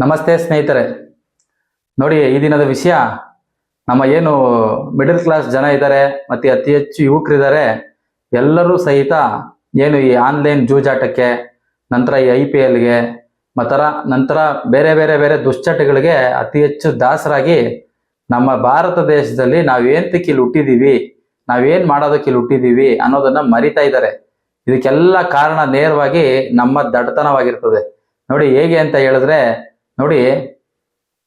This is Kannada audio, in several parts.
ನಮಸ್ತೆ ಸ್ನೇಹಿತರೆ. ನೋಡಿ, ಈ ದಿನದ ವಿಷಯ, ನಮ್ಮ ಏನು ಮಿಡಲ್ ಕ್ಲಾಸ್ ಜನ ಇದ್ದಾರೆ, ಮತ್ತೆ ಅತಿ ಹೆಚ್ಚು ಯುವಕರಿದ್ದಾರೆ, ಎಲ್ಲರೂ ಸಹಿತ ಏನು ಈ ಆನ್ಲೈನ್ ಜೂಜಾಟಕ್ಕೆ, ನಂತರ ಈ ಐ ಪಿ ಎಲ್ಗೆ ಮತ್ತರ ನಂತರ ಬೇರೆ ಬೇರೆ ಬೇರೆ ದುಶ್ಚಟಗಳಿಗೆ ಅತಿ ಹೆಚ್ಚು ದಾಸರಾಗಿ ನಮ್ಮ ಭಾರತ ದೇಶದಲ್ಲಿ ನಾವೇಂತಕ್ಕೆ ಇಲ್ಲಿ ಹುಟ್ಟಿದೀವಿ ನಾವೇನ್ ಮಾಡೋದಕ್ಕೆ ಇಲ್ಲಿ ಹುಟ್ಟಿದೀವಿ ಅನ್ನೋದನ್ನ ಮರಿತಾ ಇದ್ದಾರೆ. ಇದಕ್ಕೆಲ್ಲ ಕಾರಣ ನೇರವಾಗಿ ನಮ್ಮ ದಡತನವಾಗಿರ್ತದೆ. ನೋಡಿ, ಹೇಗೆ ಅಂತ ಹೇಳಿದ್ರೆ ನೋಡಿ,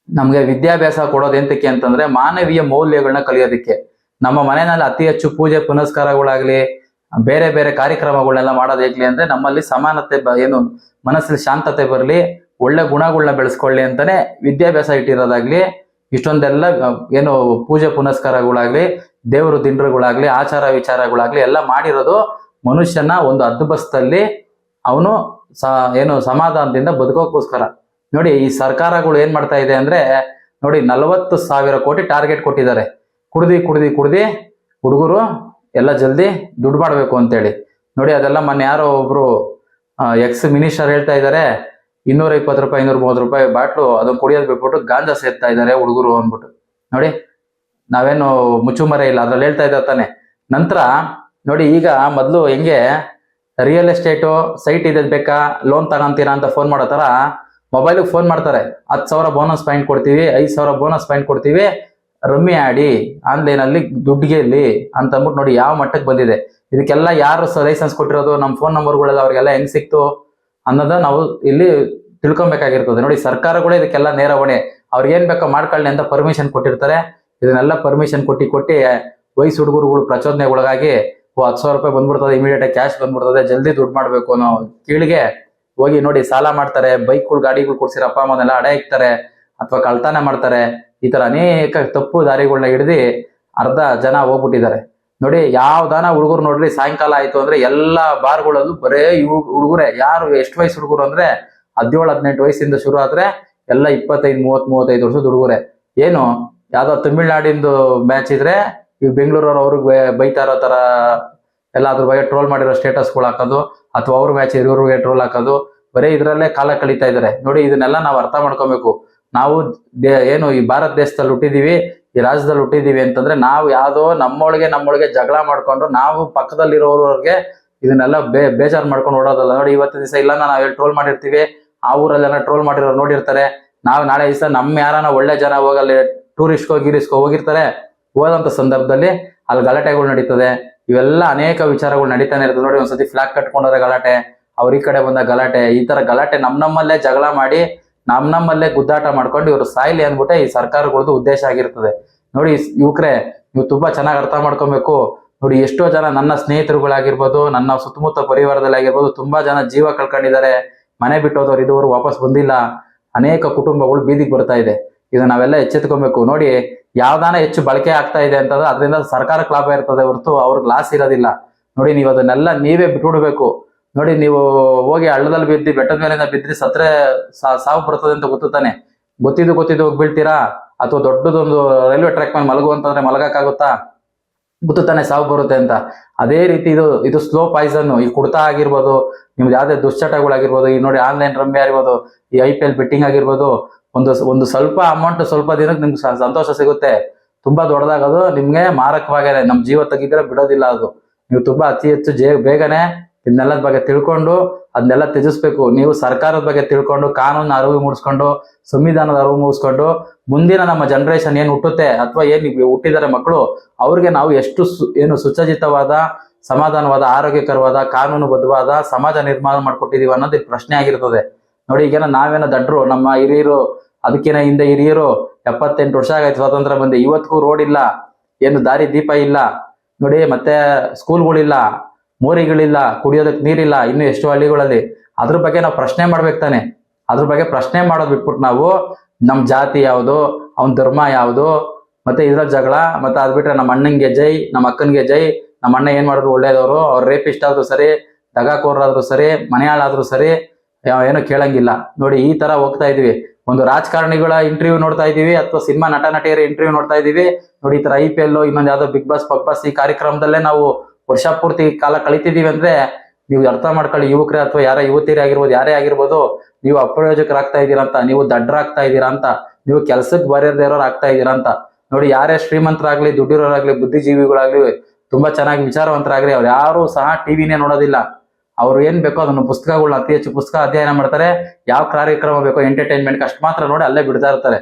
ನಮಗೆ ವಿದ್ಯಾಭ್ಯಾಸ ಕೊಡೋದು ಎಂತಕ್ಕೆ ಅಂತಂದ್ರೆ ಮಾನವೀಯ ಮೌಲ್ಯಗಳನ್ನ ಕಲಿಯೋದಕ್ಕೆ. ನಮ್ಮ ಮನೆಯಲ್ಲಿ ಅತಿ ಹೆಚ್ಚು ಪೂಜೆ ಪುನಸ್ಕಾರಗಳಾಗ್ಲಿ, ಬೇರೆ ಬೇರೆ ಕಾರ್ಯಕ್ರಮಗಳನ್ನೆಲ್ಲ ಮಾಡೋದು ಹೇಗ್ಲಿ ಅಂದ್ರೆ ನಮ್ಮಲ್ಲಿ ಸಮಾನತೆ ಏನು, ಮನಸ್ಸಲ್ಲಿ ಶಾಂತತೆ ಬರಲಿ, ಒಳ್ಳೆ ಗುಣಗಳನ್ನ ಬೆಳೆಸ್ಕೊಳ್ಳಿ ಅಂತಾನೆ ವಿದ್ಯಾಭ್ಯಾಸ ಇಟ್ಟಿರೋದಾಗ್ಲಿ, ಇಷ್ಟೊಂದೆಲ್ಲ ಏನು ಪೂಜೆ ಪುನಸ್ಕಾರಗಳಾಗ್ಲಿ, ದೇವರು ದಿಂಡ್ರುಗಳಾಗ್ಲಿ ಆಚಾರ ವಿಚಾರಗಳಾಗ್ಲಿ ಎಲ್ಲ ಮಾಡಿರೋದು ಮನುಷ್ಯನ ಒಂದು ಹದ್ದುಬಸ್ತಲ್ಲಿ ಅವನು ಸ, ಏನು ಸಮಾಧಾನದಿಂದ ಬದುಕೋಕ್ಕೋಸ್ಕರ. ನೋಡಿ, ಈ ಸರ್ಕಾರಗಳು ಏನ್ ಮಾಡ್ತಾ ಇದೆ ಅಂದ್ರೆ, ನೋಡಿ, ನಲವತ್ತು ಸಾವಿರ ಕೋಟಿ ಟಾರ್ಗೆಟ್ ಕೊಟ್ಟಿದ್ದಾರೆ. ಕುಡ್ದಿ ಕುಡ್ದಿ ಕುಡ್ದಿ, ಹುಡುಗರು ಎಲ್ಲ ಜಲ್ದಿ ದುಡ್ಡು ಮಾಡಬೇಕು ಅಂತೇಳಿ. ನೋಡಿ, ಅದೆಲ್ಲ ಮೊನ್ನೆ ಯಾರೋ ಒಬ್ರು ಎಕ್ಸ್ ಮಿನಿಸ್ಟರ್ ಹೇಳ್ತಾ ಇದ್ದಾರೆ, ಇನ್ನೂರ ಇಪ್ಪತ್ತು ರೂಪಾಯಿ, ಇನ್ನೂರ ಮೂವತ್ತು ರೂಪಾಯಿ ಬಾಟ್ಲು ಅದನ್ನ ಕುಡಿಯೋದು ಬಿಟ್ಬಿಟ್ಟು ಗಾಂಜಾ ಸೇರ್ತಾ ಇದ್ದಾರೆ ಹುಡುಗರು ಅಂದ್ಬಿಟ್ಟು. ನೋಡಿ, ನಾವೇನು ಮುಚ್ಚುಮರೆ ಇಲ್ಲ, ಅದ್ರಲ್ಲಿ ಹೇಳ್ತಾ ಇದ್ದಾರೆ ತಾನೆ. ನಂತರ, ನೋಡಿ, ಈಗ ಮೊದಲು ಹೆಂಗೆ ರಿಯಲ್ ಎಸ್ಟೇಟು ಸೈಟ್ ಇದೆ ಬೇಕಾ ಲೋನ್ ತಗೊಂತೀರಾ ಅಂತ ಫೋನ್ ಮಾಡೋ ಥರ ಮೊಬೈಲಿಗೆ ಫೋನ್ ಮಾಡ್ತಾರೆ. ಹತ್ತು ಸಾವಿರ ಬೋನಸ್ ಪಾಯಿಂಟ್ ಕೊಡ್ತೀವಿ, ಐದು ಸಾವಿರ ಬೋನಸ್ ಪಾಯಿಂಟ್ ಕೊಡ್ತೀವಿ. ರಮ್ಮಿ ಆಡಿ ಆನ್ಲೈನ್ ಅಲ್ಲಿ ದುಡ್ಡು ಗೆಲ್ಲಿ ಅಂತ ಅಂದ್ಬಿಟ್ಟು ನೋಡಿ ಯಾವ ಮಟ್ಟಕ್ಕೆ ಬಂದಿದೆ. ಇದಕ್ಕೆಲ್ಲ ಯಾರು ಲೈಸೆನ್ಸ್ ಕೊಟ್ಟಿರೋದು ನಮ್ಮ ಫೋನ್ ನಂಬರ್ಗಳೆಲ್ಲ ಅವ್ರಿಗೆಲ್ಲ ಹೆಂಗ್ ಸಿಕ್ತು ಅನ್ನೋದ ನಾವು ಇಲ್ಲಿ ತಿಳ್ಕೊಬೇಕಾಗಿರ್ತದೆ. ನೋಡಿ ಸರ್ಕಾರಗಳೇ ಇದಕ್ಕೆಲ್ಲ ನೇರ ಹೊಣೆ. ಏನ್ ಬೇಕೋ ಮಾಡ್ಕೊಳ್ಳಿ ಅಂತ ಪರ್ಮಿಷನ್ ಕೊಟ್ಟಿರ್ತಾರೆ. ಇದನ್ನೆಲ್ಲ ಪರ್ಮಿಷನ್ ಕೊಟ್ಟಿ ಕೊಟ್ಟಿ ವಯಸ್ಸು ಹುಡುಗರುಗಳು ಪ್ರಚೋದನೆಗೊಳಗಾಗಿ ಹತ್ತು ಸಾವಿರ ರೂಪಾಯಿ ಬಂದ್ಬಿಡ್ತದೆ ಇಮಿಡಿಯೇಟ್ ಕ್ಯಾಶ್ ಬಂದ್ಬಿಡ್ತದೆ, ಜಲ್ದಿ ದುಡ್ಡು ಮಾಡಬೇಕು ಅನ್ನೋ ಕೀಳಿಗೆ ಹೋಗಿ ನೋಡಿ ಸಾಲ ಮಾಡ್ತಾರೆ, ಬೈಕ್ಗಳು, ಗಾಡಿಗಳು ಕೊಡ್ಸಿರೋ ಅಪ್ಪ ಅಮ್ಮನೆಲ್ಲ ಅಡ ಇಕ್ತಾರೆ ಅಥವಾ ಕಳ್ತನ ಮಾಡ್ತಾರೆ, ಈ ತರ ಅನೇಕ ತಪ್ಪು ದಾರಿಗಳನ್ನ ಹಿಡ್ದು ಅರ್ಧ ಜನ ಹೋಗ್ಬಿಟ್ಟಿದ್ದಾರೆ. ನೋಡಿ ಯಾವ್ದಾನ ಹುಡುಗರು ನೋಡ್ರಿ, ಸಾಯಂಕಾಲ ಆಯ್ತು ಅಂದ್ರೆ ಎಲ್ಲಾ ಬಾರ್ಗಳಲ್ಲೂ ಬರೇ ಹುಡುಗರೇ. ಯಾರು ಎಷ್ಟು ವಯಸ್ಸು ಹುಡುಗರು ಅಂದ್ರೆ ಹದಿನೇಳು, ಹದಿನೆಂಟು ವಯಸ್ಸಿಂದ ಶುರು ಆದ್ರೆ ಎಲ್ಲ ಇಪ್ಪತ್ತೈದು ಮೂವತ್ ಮೂವತ್ತೈದು ವರ್ಷದ ಹುಡುಗರೆ. ಏನು? ಯಾವ್ದೋ ತಮಿಳ್ನಾಡಿಂದು ಮ್ಯಾಚ್ ಇದ್ರೆ ಈ ಬೆಂಗಳೂರವ್ರು ಅವ್ರಿಗೆ ಬೈತಾ ಇರೋ ತರ ಎಲ್ಲ ಅದ್ರ ಬಗ್ಗೆ ಟ್ರೋಲ್ ಮಾಡಿರೋ ಸ್ಟೇಟಸ್ಗಳು ಹಾಕೋದು ಅಥವಾ ಅವ್ರ ಮ್ಯಾಚ್ ಇರೋರಿಗೆ ಟ್ರೋಲ್ ಹಾಕೋದು, ಬರೀ ಇದರಲ್ಲೇ ಕಾಲ ಕಳೀತಾ ಇದಾರೆ. ನೋಡಿ, ಇದನ್ನೆಲ್ಲ ನಾವು ಅರ್ಥ ಮಾಡ್ಕೊಬೇಕು. ನಾವು ಏನು ಈ ಭಾರತ ದೇಶದಲ್ಲಿ ಹುಟ್ಟಿದೀವಿ, ಈ ರಾಜ್ಯದಲ್ಲಿ ಹುಟ್ಟಿದೀವಿ ಅಂತಂದ್ರೆ ನಾವು ಯಾವುದೋ ನಮ್ಮೊಳಗೆ ನಮ್ಮೊಳಗೆ ಜಗಳ ಮಾಡ್ಕೊಂಡು ನಾವು ಪಕ್ಕದಲ್ಲಿರೋರಿಗೆ ಇದನ್ನೆಲ್ಲ ಬೇ, ಬೇಜಾರು ಮಾಡ್ಕೊಂಡು ಓಡೋದಲ್ಲ. ನೋಡಿ ಇವತ್ತು ದಿವಸ ಇಲ್ಲ ನಾವು ಎಲ್ಲಿ ಟ್ರೋಲ್ ಮಾಡಿರ್ತೀವಿ, ಆ ಊರಲ್ಲೆಲ್ಲ ಟ್ರೋಲ್ ಮಾಡಿರೋ ನೋಡಿರ್ತಾರೆ. ನಾವು ನಾಳೆ ದಿವಸ ನಮ್ಮ ಯಾರನ್ನ ಒಳ್ಳೆ ಜನ ಹೋಗಲ್ಲಿ ಟೂರಿಸ್ಟ್ಗೋ ಗೀರಿಸ್ಕೋ ಹೋಗಿರ್ತಾರೆ. ಹೋದಂಥ ಸಂದರ್ಭದಲ್ಲಿ ಅಲ್ಲಿ ಗಲಾಟೆಗಳು ನಡೀತದೆ. ಇವೆಲ್ಲ ಅನೇಕ ವಿಚಾರಗಳು ನಡೀತಾನೆ ಇರ್ತದೆ ನೋಡಿ ಒಂದ್ಸತಿ ಫ್ಲಾಗ್ ಕಟ್ಕೊಂಡ್ರೆ ಗಲಾಟೆ, ಅವ್ರ ಈ ಕಡೆ ಬಂದ ಗಲಾಟೆ, ಈ ತರ ಗಲಾಟೆ ನಮ್ ನಮ್ಮಲ್ಲೇ ಜಗಳ ಮಾಡಿ, ನಮ್ ನಮ್ಮಲ್ಲೇ ಗುದ್ದಾಟ ಮಾಡ್ಕೊಂಡು ಇವರು ಸಾಯ್ಲಿ ಅಂದ್ಬಿಟ್ಟೆ ಈ ಸರ್ಕಾರಗಳದ್ದು ಉದ್ದೇಶ ಆಗಿರ್ತದೆ. ನೋಡಿ ಯುವಕರೇ, ನೀವು ತುಂಬಾ ಚೆನ್ನಾಗಿ ಅರ್ಥ ಮಾಡ್ಕೊಬೇಕು. ನೋಡಿ ಎಷ್ಟೋ ಜನ ನನ್ನ ಸ್ನೇಹಿತರುಗಳಾಗಿರ್ಬೋದು, ನನ್ನ ಸುತ್ತಮುತ್ತ ಪರಿವಾರದಲ್ಲಿ ಆಗಿರ್ಬೋದು, ತುಂಬಾ ಜನ ಜೀವ ಕಳ್ಕೊಂಡಿದ್ದಾರೆ. ಮನೆ ಬಿಟ್ಟೋದವ್ರು ಇದುವರೆಗೂ ವಾಪಸ್ ಬಂದಿಲ್ಲ. ಅನೇಕ ಕುಟುಂಬಗಳು ಬೀದಿಗೆ ಬರ್ತಾ ಇದೆ. ಇದು ನಾವೆಲ್ಲ ಎಚ್ಚೆತ್ಕೊಬೇಕು. ನೋಡಿ ಯಾವ್ದಾನ ಹೆಚ್ಚು ಬಳಕೆ ಆಗ್ತಾ ಇದೆ ಅಂತಂದ್ರೆ ಅದರಿಂದ ಸರ್ಕಾರಕ್ಕೆ ಲಾಭ ಇರ್ತದೆ ಹೊರತು ಅವ್ರಿಗೆ ಲಾಸ್ ಇರೋದಿಲ್ಲ. ನೋಡಿ ನೀವು ಅದನ್ನೆಲ್ಲ ನೀವೇ ಬಿಟ್ಬಿಡ್ಬೇಕು. ನೋಡಿ ನೀವು ಹೋಗಿ ಹಳ್ಳದಲ್ಲಿ ಬಿದ್ದಿ ಬೆಟ್ಟದ ಮೇಲಿಂದ ಬಿದ್ರಿ ಸತ್ರೆ ಸಾವು ಬರ್ತದೆ ಅಂತ ಗೊತ್ತಾನೆ ಗೊತ್ತಿದ್ದು ಗೊತ್ತಿದ್ದು ಹೋಗಿ ಬೀಳ್ತೀರಾ ಅಥವಾ ದೊಡ್ಡದೊಂದು ರೈಲ್ವೆ ಟ್ರ್ಯಾಕ್ ಮೇಲೆ ಮಲಗುವಂತಂದ್ರೆ ಮಲಗಕ್ಕಾಗುತ್ತಾ? ಗೊತ್ತು ತಾನೆ ಸಾವು ಬರುತ್ತೆ ಅಂತ. ಅದೇ ರೀತಿ ಇದು ಇದು ಸ್ಲೋ ಪಾಯ್ಸನ್ ಈ ಕುಡ್ತಾ ಆಗಿರ್ಬೋದು, ನಿಮ್ದು ಯಾವ್ದೇ ದುಶ್ಚಟಗಳಾಗಿರ್ಬೋದು, ಈ ನೋಡಿ ಆನ್ಲೈನ್ ರಮ್ಯ ಆಗಿರ್ಬೋದು, ಈ ಐ ಪಿ ಎಲ್ ಬೆಟ್ಟಿಂಗ್ ಆಗಿರ್ಬೋದು ಒಂದು ಒಂದು ಸ್ವಲ್ಪ ಅಮೌಂಟ್ ಸ್ವಲ್ಪ ದಿನಕ್ಕೆ ನಿಮ್ಗೆ ಸಂತೋಷ ಸಿಗುತ್ತೆ. ತುಂಬಾ ದೊಡ್ಡದಾಗೋದು. ನಿಮ್ಗೆ ಮಾರಕವಾಗಿದೆ ನಮ್ ಜೀವ ತೆಗಿದ್ರೆ ಬಿಡೋದಿಲ್ಲ ಅದು. ನೀವು ತುಂಬಾ ಅತಿ ಹೆಚ್ಚು ಜೇ, ಬೇಗನೆ ಇದನ್ನೆಲ್ಲದ ಬಗ್ಗೆ ತಿಳ್ಕೊಂಡು ಅದನ್ನೆಲ್ಲ ತ್ಯಜಿಸ್ಬೇಕು. ನೀವು ಸರ್ಕಾರದ ಬಗ್ಗೆ ತಿಳ್ಕೊಂಡು ಕಾನೂನು ಅರಿವು ಮೂಡಿಸ್ಕೊಂಡು, ಸಂವಿಧಾನದ ಅರಿವು ಮೂಡಿಸ್ಕೊಂಡು, ಮುಂದಿನ ನಮ್ಮ ಜನರೇಷನ್ ಏನ್ ಹುಟ್ಟುತ್ತೆ ಅಥವಾ ಏನು ಹುಟ್ಟಿದ್ದಾರೆ ಮಕ್ಕಳು, ಅವ್ರಿಗೆ ನಾವು ಎಷ್ಟು ಏನು ಸುಸಜ್ಜಿತವಾದ, ಸಮಾಧಾನವಾದ, ಆರೋಗ್ಯಕರವಾದ, ಕಾನೂನುಬದ್ಧವಾದ, ಸಮಾಜ ನಿರ್ಮಾಣ ಮಾಡ್ಕೊಟ್ಟಿದೀವಿ ಅನ್ನೋದು ಪ್ರಶ್ನೆ ಆಗಿರ್ತದೆ. ನೋಡಿ, ಈಗೇನ ನಾವೇನೋ ದಡ್ರು, ನಮ್ಮ ಹಿರಿಯರು, ಅದಕ್ಕಿನ ಹಿಂದೆ ಹಿರಿಯರು, ಎಪ್ಪತ್ತೆಂಟು ವರ್ಷ ಆಗೈತೆ ಸ್ವಾತಂತ್ರ್ಯ ಬಂದು, ಇವತ್ತಿಗೂ ರೋಡ್ ಇಲ್ಲ, ಏನು ದಾರಿ ದೀಪ ಇಲ್ಲ. ನೋಡಿ, ಮತ್ತೆ ಸ್ಕೂಲ್ಗಳಿಲ್ಲ ಮೋರಿಗಳಿಲ್ಲ, ಕುಡಿಯೋದಕ್ಕೆ ನೀರಿಲ್ಲ, ಇನ್ನು ಎಷ್ಟು ಹಳ್ಳಿಗಳಲ್ಲಿ. ಅದ್ರ ಬಗ್ಗೆ ನಾವು ಪ್ರಶ್ನೆ ಮಾಡ್ಬೇಕು ತಾನೆ. ಅದ್ರ ಬಗ್ಗೆ ಪ್ರಶ್ನೆ ಮಾಡೋದು ಬಿಟ್ಬಿಟ್ಟು ನಾವು, ನಮ್ ಜಾತಿ ಯಾವುದು, ಅವನ ಧರ್ಮ ಯಾವುದು, ಮತ್ತೆ ಇದ್ರ ಜಗಳ, ಮತ್ತೆ ಅದ್ ಬಿಟ್ರೆ ನಮ್ಮ ಅಣ್ಣಂಗೆ ಜೈ, ನಮ್ಮ ಅಕ್ಕನ್ಗೆ ಜೈ, ನಮ್ಮ ಅಣ್ಣ ಏನ್ ಮಾಡಿದ್ರು ಒಳ್ಳೇದವರು, ಅವ್ರ ರೇಪಿಸ್ಟ್ ಆದ್ರೂ ಸರಿ ದಗಾಕೋರಾದ್ರೂ ಸರಿ, ಮನೆಯಾಳಾದ್ರೂ ಸರಿ ಯಾವ- ಏನೂ ಕೇಳಂಗಿಲ್ಲ. ನೋಡಿ, ಈ ತರ ಹೋಗ್ತಾ ಇದೀವಿ. ಒಂದು ರಾಜಕಾರಣಿಗಳ ಇಂಟರ್ವ್ಯೂ ನೋಡ್ತಾ ಇದೀವಿ, ಅಥವಾ ಸಿನಿಮಾ ನಟ ನಟಿಯರ ಇಂಟರ್ವ್ಯೂ ನೋಡ್ತಾ ಇದೀವಿ. ನೋಡಿ, ಈ ತರ ಐ ಪಿ ಎಲ್ ಇನ್ನೊಂದು ಯಾವ್ದೋ ಬಿಗ್ ಬಾಸ್ ಪಗ್ ಬಾಸ್ ಈ ಕಾರ್ಯಕ್ರಮದಲ್ಲೇ ನಾವು ವರ್ಷ ಪೂರ್ತಿ ಕಾಲ ಕಳಿತಿದೀವಿ ಅಂದ್ರೆ ನೀವು ಅರ್ಥ ಮಾಡ್ಕೊಳ್ಳಿ, ಯುವಕರೇ ಅಥವಾ ಯಾರ ಯುವತಿಯರೇ ಆಗಿರ್ಬೋದು, ಯಾರೇ ಆಗಿರ್ಬೋದು, ನೀವು ಅಪ್ರಯೋಜಕರಾಗ್ತಾ ಇದ್ದೀರಾ ಅಂತ, ನೀವು ದಡ್ಡರಾಗ್ತಾ ಇದ್ದೀರಾ ಅಂತ, ನೀವು ಕೆಲ್ಸಕ್ಕೆ ಬರೆಯದೇ ಇರೋರು ಆಗ್ತಾ ಇದ್ದೀರಾ ಅಂತ. ನೋಡಿ, ಯಾರೇ ಶ್ರೀಮಂತರಾಗ್ಲಿ, ದುಡ್ಡಿರೋರಾಗ್ಲಿ, ಬುದ್ಧಿಜೀವಿಗಳಾಗ್ಲಿ, ತುಂಬಾ ಚೆನ್ನಾಗಿ ವಿಚಾರವಂತರಾಗ್ಲಿ, ಅವ್ರು ಯಾರು ಸಹ ಟಿವಿನೇ ನೋಡೋದಿಲ್ಲ. ಅವ್ರು ಏನ್ ಬೇಕೋ ಅದನ್ನು ಪುಸ್ತಕಗಳನ್ನ ಅತಿ ಹೆಚ್ಚು ಪುಸ್ತಕ ಅಧ್ಯಯನ ಮಾಡ್ತಾರೆ. ಯಾವ ಕಾರ್ಯಕ್ರಮ ಬೇಕೋ ಎಂಟರ್ಟೈನ್ಮೆಂಟ್ ಅಷ್ಟು ಮಾತ್ರ ನೋಡಿ ಅಲ್ಲೇ ಬಿಡ್ತಾ ಇರ್ತಾರೆ.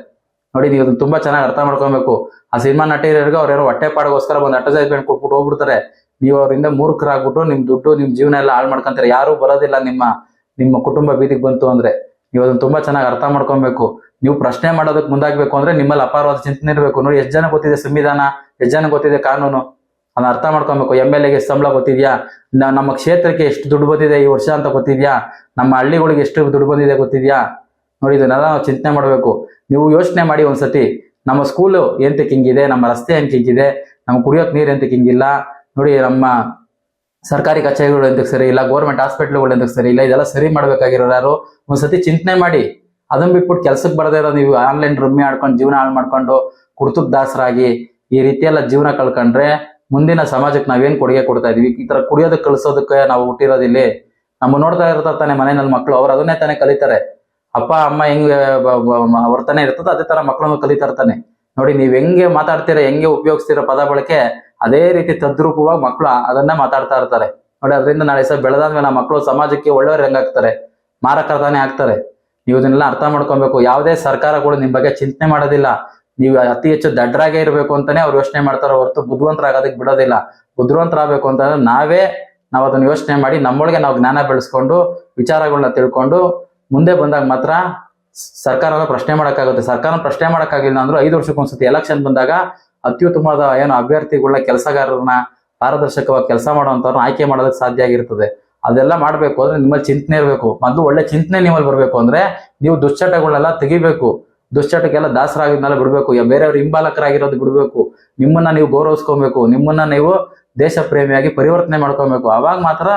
ನೋಡಿ ನೀವು ತುಂಬಾ ಚೆನ್ನಾಗಿ ಅರ್ಥ ಮಾಡ್ಕೊಬೇಕು. ಆ ಸಿನಿಮಾ ನಟಿಯರಿಗೆ ಅವ್ರೇನೋ ಹೊಟ್ಟೆ ಪಾಡಗೋಸ್ಕರ ಒಂದು ಅಡ್ವರ್ಟೈಸ್ಮೆಂಟ್ ಕೊಟ್ಬಿಟ್ಟು ಹೋಗ್ಬಿಡ್ತಾರೆ. ನೀವು ಅವರಿಂದ ಮೂರ್ಖರಾಗ್ಬಿಟ್ಟು ನಿಮ್ ದುಡ್ಡು ನಿಮ್ ಜೀವನ ಎಲ್ಲ ಹಾಳು ಮಾಡ್ಕೊಂತಾರೆ. ಯಾರು ಬರೋದಿಲ್ಲ ನಿಮ್ಮ ನಿಮ್ಮ ಕುಟುಂಬ ಬೀದಿಗೆ ಬಂತು ಅಂದ್ರೆ. ನೀವು ಅದನ್ನ ತುಂಬಾ ಚೆನ್ನಾಗಿ ಅರ್ಥ ಮಾಡ್ಕೊಬೇಕು. ನೀವು ಪ್ರಶ್ನೆ ಮಾಡೋದಕ್ಕೆ ಮುಂದಾಗಬೇಕು ಅಂದ್ರೆ ನಿಮ್ಮಲ್ಲಿ ಅಪಾರವಾದ ಚಿಂತನೆ ಇರಬೇಕು. ನೋಡಿ, ಎಷ್ಟು ಜನ ಗೊತ್ತಿದೆ ಸಂವಿಧಾನ? ಎಷ್ಟು ಜನ ಗೊತ್ತಿದೆ ಕಾನೂನು? ಅದನ್ನ ಅರ್ಥ ಮಾಡ್ಕೊಬೇಕು. ಎಂ ಎಲ್ ಎಗೆ ಸಂಬಳ ಗೊತ್ತಿದ್ಯಾ ನಮ್ಮ ಕ್ಷೇತ್ರಕ್ಕೆ ಎಷ್ಟು ದುಡ್ಡು ಬಂದಿದೆ ಈ ವರ್ಷ ಅಂತ ಗೊತ್ತಿದ್ಯಾ? ನಮ್ಮ ಹಳ್ಳಿಗಳಿಗೆ ಎಷ್ಟು ದುಡ್ಡು ಬಂದಿದೆ ಗೊತ್ತಿದ್ಯಾ? ನೋಡಿ, ಇದನ್ನೆಲ್ಲ ನಾವು ಚಿಂತನೆ ಮಾಡಬೇಕು. ನೀವು ಯೋಚನೆ ಮಾಡಿ ಒಂದ್ಸತಿ. ನಮ್ಮ ಸ್ಕೂಲು ಎಂತಕ್ಕೆ ಹಿಂಗಿದೆ ನಮ್ಮ ರಸ್ತೆ ಎಂತ ಹಿಂಗಿದೆ ನಮ್ಮ ಕುಡಿಯೋಕ್ ನೀರು ಎಂತಕ್ಕೆ ಹಿಂಗಿಲ್ಲ ನೋಡಿ ನಮ್ಮ ಸರ್ಕಾರಿ ಕಚೇರಿಗಳು ಎಂತಕ್ಕೆ ಸರಿ ಇಲ್ಲ ಗೌರ್ಮೆಂಟ್ ಹಾಸ್ಪಿಟ್ಲ್ಗಳು ಎಂತಕ್ಕೆ ಸರಿ ಇಲ್ಲ, ಇದೆಲ್ಲ ಸರಿ ಮಾಡ್ಬೇಕಾಗಿರೋರು ಯಾರು? ಒಂದ್ಸತಿ ಚಿಂತನೆ ಮಾಡಿ. ಅದನ್ನ ಬಿಟ್ಬಿಟ್ಟು ಕೆಲ್ಸಕ್ಕೆ ಬರದೇ ಇರೋ ನೀವು ಆನ್ಲೈನ್ ರಮ್ಮಿ ಆಡ್ಕೊಂಡು, ಜೀವನ ಹಾಳು ಮಾಡ್ಕೊಂಡು ಕುರ್ತಕ್ ದಾಸರಾಗಿ ಈ ರೀತಿಯೆಲ್ಲ ಜೀವನ ಕಳ್ಕೊಂಡ್ರೆ ಮುಂದಿನ ಸಮಾಜಕ್ಕೆ ನಾವೇನು ಕೊಡುಗೆ ಕೊಡ್ತಾ ಇದೀವಿ? ಈ ತರ ಕುಡಿಯೋದಕ್ಕೆ ಕಳಿಸೋದಕ್ಕೆ ನಾವು ಹುಟ್ಟಿರೋದಿಲ್ಲಿ ನಮ್ಮ ನೋಡ್ತಾ ಇರ್ತಾರೆ ತಾನೆ ಮನೆಯಲ್ಲಿ ಮಕ್ಕಳು ಅವ್ರು ಅದನ್ನೇ ತಾನೇ ಕಲಿತಾರೆ. ಅಪ್ಪ, ಅಮ್ಮ ಹೆಂಗ್ ವರ್ತನೆ ಇರ್ತದೆ ಅದೇ ತರ ಮಕ್ಕಳನ್ನು ಕಲಿತಾ ಇರ್ತಾನೆ. ನೋಡಿ, ನೀವ್ ಹೆಂಗೆ ಮಾತಾಡ್ತೀರಾ, ಹೆಂಗೆ ಉಪಯೋಗಿಸ್ತೀರಾ ಪದ ಬಳಕೆ, ಅದೇ ರೀತಿ ತದ್ರೂಪವಾಗಿ ಮಕ್ಕಳು ಅದನ್ನ ಮಾತಾಡ್ತಾ ಇರ್ತಾರೆ. ನೋಡಿ, ಅದರಿಂದ ನಾಳೆ ಸಹ ಬೆಳೆದಾದ್ಮೇಲೆ ನಮ್ಮ ಮಕ್ಕಳು ಸಮಾಜಕ್ಕೆ ಒಳ್ಳೆಯವ್ರು ಹೆಂಗಾಗ್ತಾರೆ ಮಾರಕರ್ತಾನೆ ಆಗ್ತಾರೆ. ನೀವು ಇದನ್ನೆಲ್ಲ ಅರ್ಥ ಮಾಡ್ಕೊಬೇಕು. ಯಾವುದೇ ಸರ್ಕಾರಗಳು ನಿಮ್ ಬಗ್ಗೆ ಚಿಂತನೆ ಮಾಡೋದಿಲ್ಲ. ನೀವು ಅತಿ ಹೆಚ್ಚು ದಡ್ಡರಾಗೇ ಇರಬೇಕು ಅಂತಾನೆ ಅವ್ರು ಯೋಚನೆ ಮಾಡ್ತಾರೆ ಹೊರತು ಬುದ್ಧಿವಂತರಾಗೋದಕ್ಕೆ ಬಿಡೋದಿಲ್ಲ. ಬುದ್ಧಿವಂತರಾಗಬೇಕು ಅಂತಂದ್ರೆ ನಾವೇ ನಾವು ಅದನ್ನ ಯೋಚನೆ ಮಾಡಿ ನಮ್ಮೊಳಗೆ ನಾವು ಜ್ಞಾನ ಬೆಳೆಸ್ಕೊಂಡು ವಿಚಾರಗಳನ್ನ ತಿಳ್ಕೊಂಡು ಮುಂದೆ ಬಂದಾಗ ಮಾತ್ರ ಸರ್ಕಾರ ಸರ್ಕಾರನ ಪ್ರಶ್ನೆ ಮಾಡೋಕ್ಕಾಗುತ್ತೆ. ಸರ್ಕಾರ ಪ್ರಶ್ನೆ ಮಾಡೋಕ್ಕಾಗಿಲ್ಲ ಅಂದ್ರೆ ಐದು ವರ್ಷಕ್ಕೊಂದ್ಸತಿ ಎಲೆಕ್ಷನ್ ಬಂದಾಗ ಅತ್ಯುತ್ತಮವಾದ ಏನು ಅಭ್ಯರ್ಥಿಗಳ ಕೆಲಸಗಾರರನ್ನ ಪಾರದರ್ಶಕವಾಗಿ ಕೆಲಸ ಮಾಡೋವಂಥವ್ರನ್ನ ಆಯ್ಕೆ ಮಾಡೋದಕ್ಕೆ ಸಾಧ್ಯ ಆಗಿರ್ತದೆ. ಅದೆಲ್ಲ ಮಾಡಬೇಕು ಅಂದ್ರೆ ನಿಮ್ಮಲ್ಲಿ ಚಿಂತನೆ ಇರಬೇಕು. ಮೊದಲು ಒಳ್ಳೆ ಚಿಂತನೆ ನಿಮ್ಮಲ್ಲಿ ಬರಬೇಕು ಅಂದ್ರೆ ನೀವು ದುಶ್ಚಟಗಳನ್ನೆಲ್ಲ ತೆಗಿಬೇಕು. ದುಶ್ಚಟಕ್ಕೆಲ್ಲ ದಾಸರಾಗಿದ್ಮೇಲೆ ಬಿಡಬೇಕು. ಯಾ- ಬೇರೆಯವ್ರ ಹಿಂಬಾಲಕರಾಗಿರೋದು ಬಿಡಬೇಕು. ನಿಮ್ಮನ್ನ ನೀವು ಗೌರವಿಸ್ಕೊಬೇಕು. ನಿಮ್ಮನ್ನ ನೀವು ದೇಶ ಪ್ರೇಮಿಯಾಗಿ ಪರಿವರ್ತನೆ ಮಾಡ್ಕೊಬೇಕು. ಅವಾಗ ಮಾತ್ರ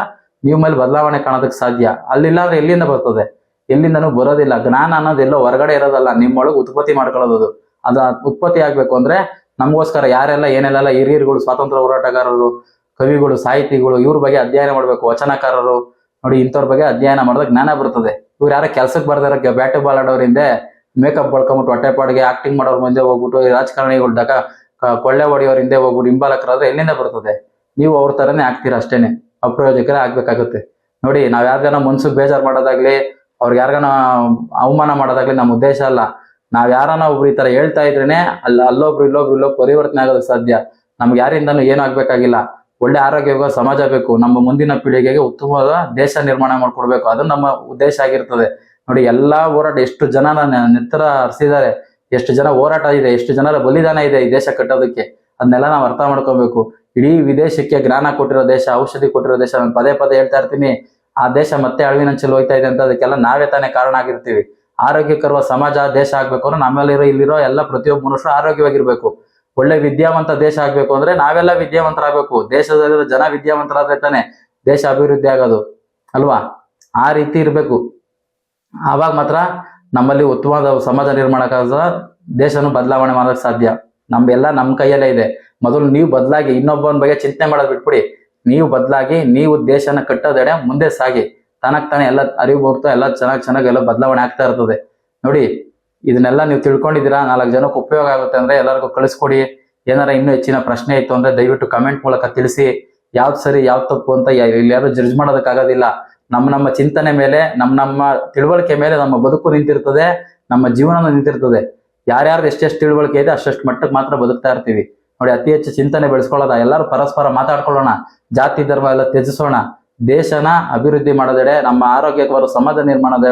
ನೀವು ಮೇಲೆ ಬದಲಾವಣೆ ಕಾಣೋದಕ್ಕೆ ಸಾಧ್ಯ. ಅಲ್ಲಿಲ್ಲ ಅಂದ್ರೆ ಎಲ್ಲಿಂದ ಬರ್ತದೆ? ಎಲ್ಲಿಂದನೂ ಬರೋದಿಲ್ಲ. ಜ್ಞಾನ ಅನ್ನೋದು ಎಲ್ಲೋ ಹೊರಗಡೆ ಇರೋದಲ್ಲ. ನಿಮ್ಮೊಳಗೆ ಉತ್ಪತ್ತಿ ಮಾಡ್ಕೊಳ್ಳೋದು. ಅದು. ಉತ್ಪತ್ತಿ ಆಗ್ಬೇಕು ಅಂದ್ರೆ ನಮಗೋಸ್ಕರ ಯಾರೆಲ್ಲ ಏನೆಲ್ಲ ಹಿರಿಯರುಗಳು, ಸ್ವಾತಂತ್ರ್ಯ ಹೋರಾಟಗಾರರು, ಕವಿಗಳು, ಸಾಹಿತಿಗಳು, ಇವ್ರ ಬಗ್ಗೆ ಅಧ್ಯಯನ ಮಾಡ್ಬೇಕು. ವಚನಕಾರರು. ನೋಡಿ ಇಂಥವ್ರ ಬಗ್ಗೆ ಅಧ್ಯಯನ ಮಾಡಿದಾಗ ಜ್ಞಾನ ಬರ್ತದೆ. ಇವ್ರು ಯಾರ ಕೆಲ್ಸಕ್ಕೆ ಬರ್ದಾರ. ಬ್ಯಾಟ್ ಬಾಲ್ ಆಡೋರ್ ಹಿಂದೆ ಮೇಕಪ್ ಬಳ್ಕೊಂಬಿಟ್ಟು ಹೊಟ್ಟೆಪಾಡಿಗೆ ಆಕ್ಟಿಂಗ್ ಮಾಡೋರ್ ಮುಂದೆ ಹೋಗ್ಬಿಟ್ಟು ರಾಜಕಾರಣಿಗಳು ಡಕ ಕೊಳ್ಳೆ ಹೊಡೆಯೋರ್ ಹಿಂದೆ ಹೋಗ್ಬಿಟ್ಟು ಹಿಂಬಾಲಕರಾದ್ರೆ ಎಲ್ಲಿಂದ ಬರ್ತದೆ? ನೀವು ಅವ್ರ ತರನೇ ಆಗ್ತೀರ ಅಷ್ಟೇನೆ. ಅಪ್ರಯೋಜಕರೇ ಆಗ್ಬೇಕಾಗುತ್ತೆ. ನೋಡಿ, ನಾವ್ ಯಾರ್ಗಾನ ಮನ್ಸಿಗೆ ಬೇಜಾರ್ ಮಾಡೋದಾಗ್ಲಿ ಅವ್ರಿಗೆ ಯಾರ್ಗಾನ ಅವಮಾನ ಮಾಡೋದಾಗ್ಲಿ ನಮ್ಮ ಉದ್ದೇಶ ಅಲ್ಲ. ನಾವ್ ಯಾರನ್ನ ಒಬ್ರು ಈ ತರ ಹೇಳ್ತಾ ಇದ್ರೇನೆ ಅಲ್ಲ ಅಲ್ಲೊಬ್ರು ಇಲ್ಲೊಬ್ರು ಇಲ್ಲೊಬ್ರು ಪರಿವರ್ತನೆ ಆಗೋದು ಸಾಧ್ಯ. ನಮ್ಗೆ ಯಾರಿಂದನೂ ಏನು ಆಗ್ಬೇಕಾಗಿಲ್ಲ. ಒಳ್ಳೆ ಆರೋಗ್ಯಕ್ಕೂ ಸಮಾಜ ಬೇಕು. ನಮ್ಮ ಮುಂದಿನ ಪೀಳಿಗೆಗೆ ಉತ್ತಮವಾದ ದೇಶ ನಿರ್ಮಾಣ ಮಾಡ್ಕೊಡ್ಬೇಕು. ಅದು ನಮ್ಮ ಉದ್ದೇಶ ಆಗಿರ್ತದೆ. ನೋಡಿ, ಎಲ್ಲಾ ಹೋರಾಟ ಎಷ್ಟು ಜನ ನೆತ್ತರ ಹರಿಸಿದ್ದಾರೆ, ಎಷ್ಟು ಜನ ಹೋರಾಟ ಇದೆ, ಎಷ್ಟು ಜನರ ಬಲಿದಾನ ಇದೆ ಈ ದೇಶ ಕಟ್ಟೋದಕ್ಕೆ, ಅದನ್ನೆಲ್ಲ ನಾವು ಅರ್ಥ ಮಾಡ್ಕೋಬೇಕು. ಇಡೀ ವಿದೇಶಕ್ಕೆ ಜ್ಞಾನ ಕೊಟ್ಟಿರೋ ದೇಶ, ಔಷಧಿ ಕೊಟ್ಟಿರೋ ದೇಶ, ನಾನು ಪದೇ ಪದೇ ಹೇಳ್ತಾ ಇರ್ತೀನಿ, ಆ ದೇಶ ಮತ್ತೆ ಅಳಿವಿನಂಚಲ್ಲಿ ಹೋಗ್ತಾ ಇದೆ ಅಂತ ಅದಕ್ಕೆಲ್ಲ ನಾವೇ ತಾನೇ ಕಾರಣ ಆಗಿರ್ತೀವಿ. ಆರೋಗ್ಯಕರವ ಸಮಾಜ, ದೇಶ ಆಗ್ಬೇಕು ಅಂದ್ರೆ ನಮ್ಮಲ್ಲಿರೋ, ಇಲ್ಲಿರೋ ಎಲ್ಲ ಪ್ರತಿಯೊಬ್ಬ ಮನುಷ್ಯರು ಆರೋಗ್ಯವಾಗಿರ್ಬೇಕು. ಒಳ್ಳೆ ವಿದ್ಯಾವಂತ ದೇಶ ಆಗ್ಬೇಕು ಅಂದ್ರೆ ನಾವೆಲ್ಲ ವಿದ್ಯಾವಂತರಾಗಬೇಕು. ದೇಶದಲ್ಲಿರೋ ಜನ ವಿದ್ಯಾವಂತರಾದ್ರೆ ತಾನೆ ದೇಶ ಅಭಿವೃದ್ಧಿ ಆಗೋದು. ಅಲ್ವಾ? ಆ ರೀತಿ ಇರ್ಬೇಕು. ಆವಾಗ ಮಾತ್ರ ನಮ್ಮಲ್ಲಿ ಉತ್ತಮವಾದ ಸಮಾಜ ನಿರ್ಮಾಣಕ್ಕಾಗ ದೇಶನು ಬದಲಾವಣೆ ಮಾಡಕ್ ಸಾಧ್ಯ. ನಮ್ಮೆಲ್ಲ ನಮ್ಮ ಕೈಯಲ್ಲೇ ಇದೆ. ಮೊದಲು ನೀವು ಬದಲಾಗಿ ಇನ್ನೊಬ್ಬನ ಬಗ್ಗೆ ಚಿಂತನೆ ಮಾಡೋದು ಬಿಟ್ಬಿಡಿ. ನೀವು ಬದಲಾಗಿ ನೀವು ದೇಶನ ಕಟ್ಟೋದೆಡೆ ಮುಂದೆ ಸಾಗಿ. ತನಕ್ ತಾನೇ ಎಲ್ಲ ಅರಿವು ಬರ್ತಾ ಎಲ್ಲ ಚೆನ್ನಾಗಿ ಚೆನ್ನಾಗಿ ಎಲ್ಲ ಬದಲಾವಣೆ ಆಗ್ತಾ ಇರ್ತದೆ. ನೋಡಿ, ಇದನ್ನೆಲ್ಲ ನೀವು ತಿಳ್ಕೊಂಡಿದ್ದೀರಾ? ನಾಲ್ಕು ಜನಕ್ಕೆ ಉಪಯೋಗ ಆಗುತ್ತೆ ಅಂದ್ರೆ ಎಲ್ಲರಿಗೂ ಕಳಿಸ್ಕೊಡಿ. ಏನಾರ ಇನ್ನೂ ಹೆಚ್ಚಿನ ಪ್ರಶ್ನೆ ಇತ್ತು ಅಂದ್ರೆ ದಯವಿಟ್ಟು ಕಮೆಂಟ್ ಮೂಲಕ ತಿಳಿಸಿ. ಯಾವ್ದು ಸರಿ, ಯಾವ್ದು ತಪ್ಪು ಅಂತ ಇಲ್ಲಿ ಯಾರು ಜಡ್ಜ್ ಮಾಡೋದಕ್ಕಾಗೋದಿಲ್ಲ. ನಮ್ಮ ನಮ್ಮ ಚಿಂತನೆ ಮೇಲೆ ನಮ್ಮ ನಮ್ಮ ತಿಳುವಳಿಕೆ ಮೇಲೆ ನಮ್ಮ ಬದುಕು ನಿಂತಿರ್ತದೆ, ನಮ್ಮ ಜೀವನ ನಿಂತಿರ್ತದೆ. ಯಾರ್ಯಾರು ಎಷ್ಟೆಷ್ಟು ತಿಳುವಳಿಕೆ ಇದೆ ಅಷ್ಟೆಷ್ಟು ಮಟ್ಟಕ್ಕೆ ಮಾತ್ರ ಬದುಕ್ತಾ ಇರ್ತೀವಿ. ನೋಡಿ, ಅತಿ ಹೆಚ್ಚು ಚಿಂತನೆ ಬೆಳೆಸ್ಕೊಳ್ಳೋದ, ಎಲ್ಲರೂ ಪರಸ್ಪರ ಮಾತಾಡ್ಕೊಳ್ಳೋಣ, ಜಾತಿ ಧರ್ಮ ಎಲ್ಲ ತ್ಯಜಿಸೋಣ, ದೇಶನ ಅಭಿವೃದ್ಧಿ ಮಾಡೋದೆಡೆ, ನಮ್ಮ ಆರೋಗ್ಯಕರ ಸಮಾಜ ನಿರ್ಮಾಣದ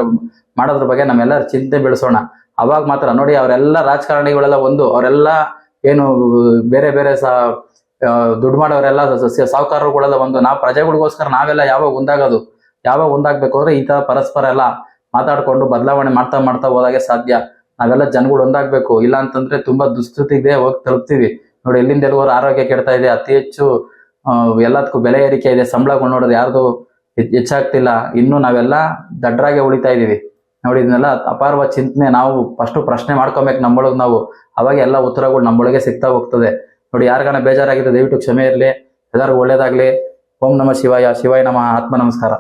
ಮಾಡೋದ್ರ ಬಗ್ಗೆ ನಮ್ಮೆಲ್ಲರೂ ಚಿಂತೆ ಬೆಳೆಸೋಣ. ಅವಾಗ ಮಾತ್ರ, ನೋಡಿ, ಅವರೆಲ್ಲ ರಾಜಕಾರಣಿಗಳೆಲ್ಲ ಒಂದು, ಅವರೆಲ್ಲ ಏನು ಬೇರೆ ಬೇರೆ ಸಹ ದುಡ್ಡು ಮಾಡೋರೆಲ್ಲ ಸಾಹುಕಾರರುಗಳೆಲ್ಲ ಒಂದು ನಾವು ಪ್ರಜೆಗಳಿಗೋಸ್ಕರ ನಾವೆಲ್ಲ ಯಾವಾಗ ಒಂದಾಗೋದು? ಯಾವಾಗ ಒಂದಾಗ್ಬೇಕು ಅಂದ್ರೆ ಈ ತರ ಪರಸ್ಪರ ಎಲ್ಲ ಮಾತಾಡ್ಕೊಂಡು ಬದಲಾವಣೆ ಮಾಡ್ತಾ ಮಾಡ್ತಾ ಹೋದಾಗೆ ಸಾಧ್ಯ. ನಾವೆಲ್ಲ ಜನಗಳು ಒಂದಾಗ್ಬೇಕು. ಇಲ್ಲ ಅಂತಂದ್ರೆ ತುಂಬಾ ದುಸ್ಥಿತಿಗೆ ಹೋಗಿ ತಲುಪ್ತೀವಿ. ನೋಡಿ ಎಲ್ಲಿಂದ ಎಲ್ಲಿವರೆಗೂ ಆರೋಗ್ಯ ಕೆಡ್ತಾ ಇದೆ, ಅತಿ ಹೆಚ್ಚು ಎಲ್ಲದಕ್ಕೂ ಬೆಲೆ ಏರಿಕೆ ಇದೆ, ಸಂಬಳಗಳು ನೋಡೋದು ಯಾರ್ದು ಹೆಚ್- ಹೆಚ್ಚಾಗ್ತಿಲ್ಲ. ಇನ್ನು ನಾವೆಲ್ಲ ದಡ್ರಾಗೆ ಉಳಿತಾ ಇದೀವಿ ನೋಡಿ, ಇದನ್ನೆಲ್ಲ ಅಪಾರ್ವ ಚಿಂತನೆ ನಾವು ಫಸ್ಟ್ ಪ್ರಶ್ನೆ ಮಾಡ್ಕೊಬೇಕು ನಮ್ಮೊಳಗೆ ನಾವು. ಅವಾಗ ಎಲ್ಲ ಉತ್ತರಗಳು ನಮ್ಮೊಳಗೆ ಸಿಗ್ತಾ ಹೋಗ್ತದೆ. ನೋಡಿ, ಯಾರಿಗಾನ ಬೇಜಾರಾಗಿದೆ ದಯವಿಟ್ಟು ಕ್ಷಮೆ ಇರಲಿ. ಎಲ್ಲರಿಗೂ ಒಳ್ಳೇದಾಗ್ಲಿ. ಓಂ ನಮ ಶಿವಾಯ ಶಿವಾಯ ನಮ. ಆತ್ಮ ನಮಸ್ಕಾರ.